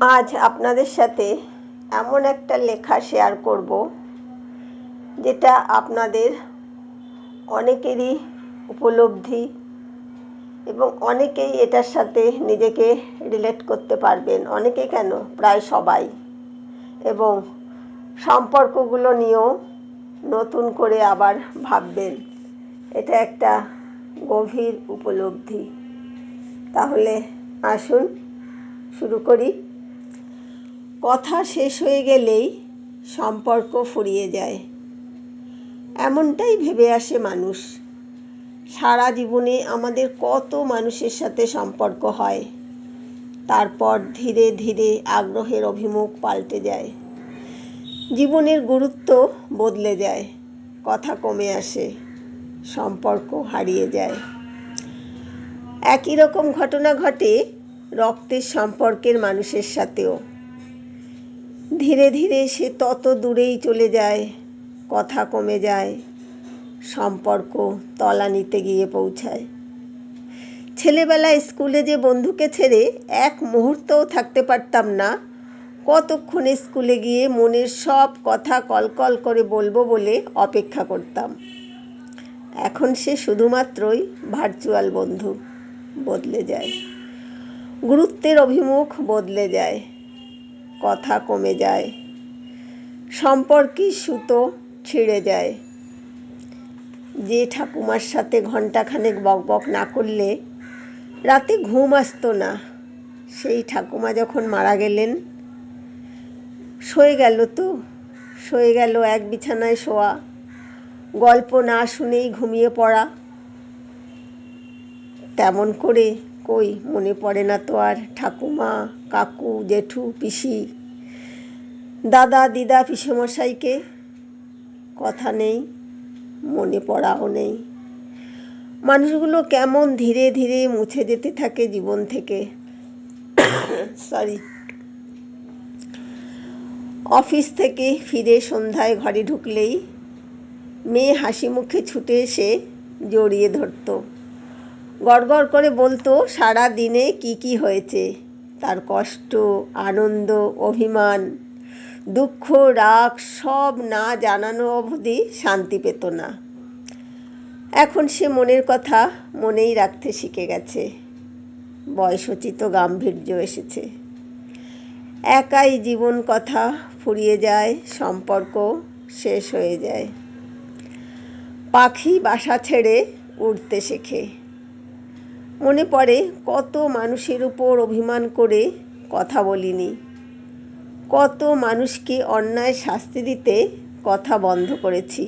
আজ আপনাদের সাথে এমন একটা লেখা শেয়ার করব, যেটা আপনাদের অনেকেরই উপলব্ধি এবং অনেকেই এটার সাথে নিজেকে রিলেট করতে পারবেন। অনেকে কেন? প্রায় সবাই। এবং সম্পর্কগুলো নিয়েও নতুন করে আবার ভাববেন। এটা একটা গভীর উপলব্ধি। তাহলে আসুন, শুরু করি। কথা শেষ হয়ে গেলেই সম্পর্ক ফুরিয়ে যায়। এমনটাই ভেবে আসে মানুষ। সারা জীবনে আমাদের কত মানুষের সাথে সম্পর্ক হয়, তারপর ধীরে ধীরে আগ্রহের অভিমুখ পাল্টে যায়। জীবনের গুরুত্ব বদলে যায়, কথা কমে আসে, সম্পর্ক হারিয়ে যায়। একই রকম ঘটনা ঘটে রক্তের সম্পর্কের মানুষের সাথেও। ধীরে ধীরে সে তত দূরেই চলে যায়, কথা কমে যায়, সম্পর্ক তলানিতে গিয়ে পৌঁছায়। ছেলেবেলায় স্কুলে যে বন্ধুকে ছেড়ে এক মুহূর্তও থাকতে পারতাম না, কতক্ষণ স্কুলে গিয়ে মনের সব কথা কলকল করে বলব বলে অপেক্ষা করতাম। এখন সে শুধুমাত্রই ভার্চুয়াল বন্ধু, বদলে যায়। গুরুত্বের অভিমুখ বদলে যায়। কথা কমে যায়। সম্পর্কের সুতো ছিঁড়ে যায়। যে ঠাকুমার সাথে ঘণ্টাখানেক বকবক না করলে রাতে ঘুম আসতো না। সেই ঠাকুমা যখন মারা গেলেন শয়ে গেল তো শয়ে গেল এক বিছানায় শোয়া। গল্প না শুনেই ঘুমিয়ে পড়া। তেমন করে কই? মনে পড়ে না তো আর। ঠাকুমা, কাকু, জেঠু, পিসি। দাদা, দিদা, পিসেমশাইকে কথা নেই, মনে পড়াও নেই। মানুষগুলো কেমন ধীরে ধীরে মুছে যেতে থাকে জীবন থেকে। সরি অফিস থেকে ফিরে সন্ধ্যায় ঘরে ঢুকলেই মেয়ে হাসি মুখে ছুটে এসে জড়িয়ে ধরতো। গড়গড় করে বলতো, সারা দিনে কি কি হয়েছে? তার কষ্ট, আনন্দ, অভিমান, দুঃখ, রাগ, সব না জানানো অবধি শান্তি পেত না। এখন সে মনের কথা মনেই রাখতে শিখে গেছে। বয়সোচিত গাম্ভীর্য এসেছে। একাই জীবন কথা ফুরিয়ে যায়, সম্পর্ক শেষ হয়ে যায়। পাখি বাসা ছেড়ে উড়তে শেখে। মনে পড়ে কত মানুষের উপর অভিমান করে কথা বলিনি। কত মানুষকে অন্যায় শাস্তি দিতে কথা বন্ধ করেছি।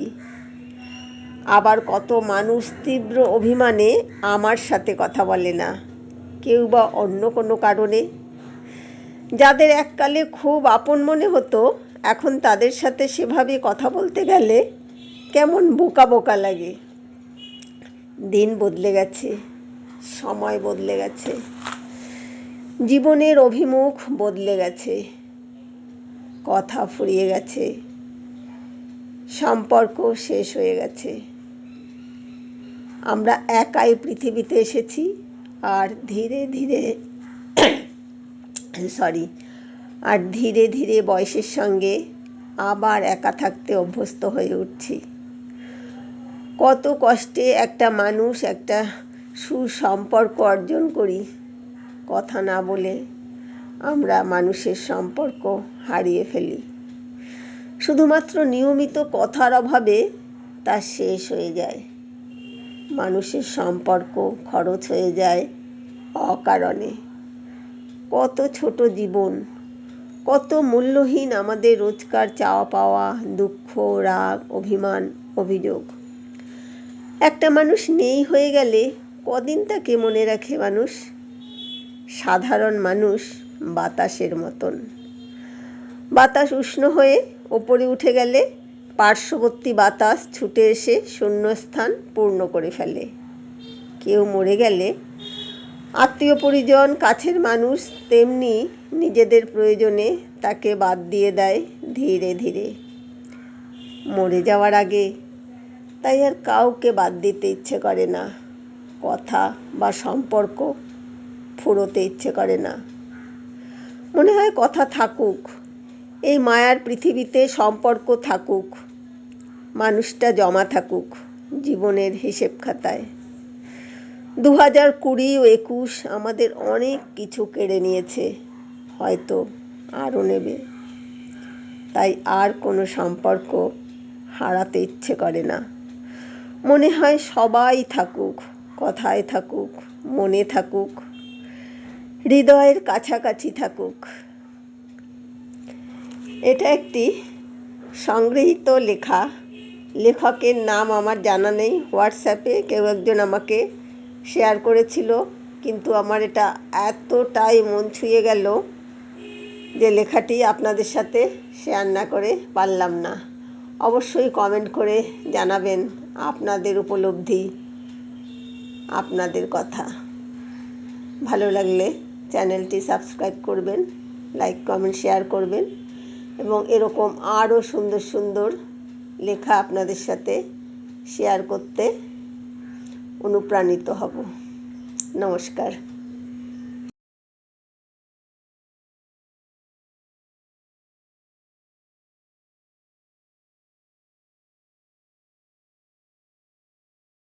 আবার কত মানুষ তীব্র অভিমানে আমার সাথে কথা বলে না, কেউ বা অন্য কোনো কারণে। যাদের এককালে খুব আপন মনে হতো, এখন তাদের সাথে সেভাবে কথা বলতে গেলে কেমন বোকা বোকা লাগে। দিন বদলে গেছে। সময় বদলে গেছে। জীবনের অভিমুখ বদলে গেছে। কথা ফুরিয়ে গেছে। সম্পর্ক শেষ হয়ে গেছে। আমরা একাই পৃথিবীতে এসেছি আর ধীরে ধীরে সরি আর ধীরে ধীরে বয়সের সঙ্গে আবার একা থাকতে অভ্যস্ত হয়ে উঠছি। কত কষ্টে একটা মানুষ একটা সুসম্পর্ক অর্জন করি। কথা না বলে আমরা মানুষের সম্পর্ক হারিয়ে ফেলি। শুধুমাত্র নিয়মিত কথার অভাবে তা শেষ হয়ে যায়। মানুষের সম্পর্ক খরচ হয়ে যায় অকারণে। কত ছোট জীবন, কত মূল্যহীন আমাদের রোজকার চাওয়া পাওয়া দুঃখ, রাগ, অভিমান, অভিযোগ। একটা মানুষ নেই হয়ে গেলে কদিন তাকে মনে রাখে মানুষ? সাধারণ মানুষ বাতাসের মতন। বাতাস উষ্ণ হয়ে ওপরে উঠে গেলে পার্শ্ববর্তী বাতাস ছুটে এসে শূন্যস্থান পূর্ণ করে ফেলে। কেউ মরে গেলে আত্মীয় পরিজন, কাছের মানুষ তেমনি নিজেদের প্রয়োজনে তাকে বাদ দিয়ে দেয় ধীরে ধীরে। মরে যাওয়ার আগে তাই আর কাউকে বাদ দিতে ইচ্ছে করে না। কথা বা সম্পর্ক ফুরোতে ইচ্ছে করে না। মনে হয় কথা থাকুক, এই মায়ার পৃথিবীতে সম্পর্ক থাকুক, মানুষটা জমা থাকুক জীবনের হিসেব খাতায়। দু হাজার কুড়ি ও একুশ আমাদের অনেক কিছু কেড়ে নিয়েছে, হয়তো আরও নেবে। তাই আর কোনো সম্পর্ক হারাতে ইচ্ছে করে না। মনে হয় সবাই থাকুক কথায় থাকুক, মনে থাকুক, হৃদয়ের কাছাকাছি থাকুক। এটা একটি সংগৃহীত লেখা। লেখকের নাম আমার জানা নেই। হোয়াটসঅ্যাপে কেউ একজন আমাকে শেয়ার করেছিল, কিন্তু আমার এটা এতটাই মন ছুঁয়ে গেল যে লেখাটি আপনাদের সাথে শেয়ার না করে পারলাম না। অবশ্যই কমেন্ট করে জানাবেন আপনাদের উপলব্ধি। আপনাদের কথা। ভালো লাগলে চ্যানেলটি সাবস্ক্রাইব করবেন, লাইক, কমেন্ট, শেয়ার করবেন এবং এরকম আরও সুন্দর সুন্দর লেখা আপনাদের সাথে শেয়ার করতে অনুপ্রাণিত হব। নমস্কার।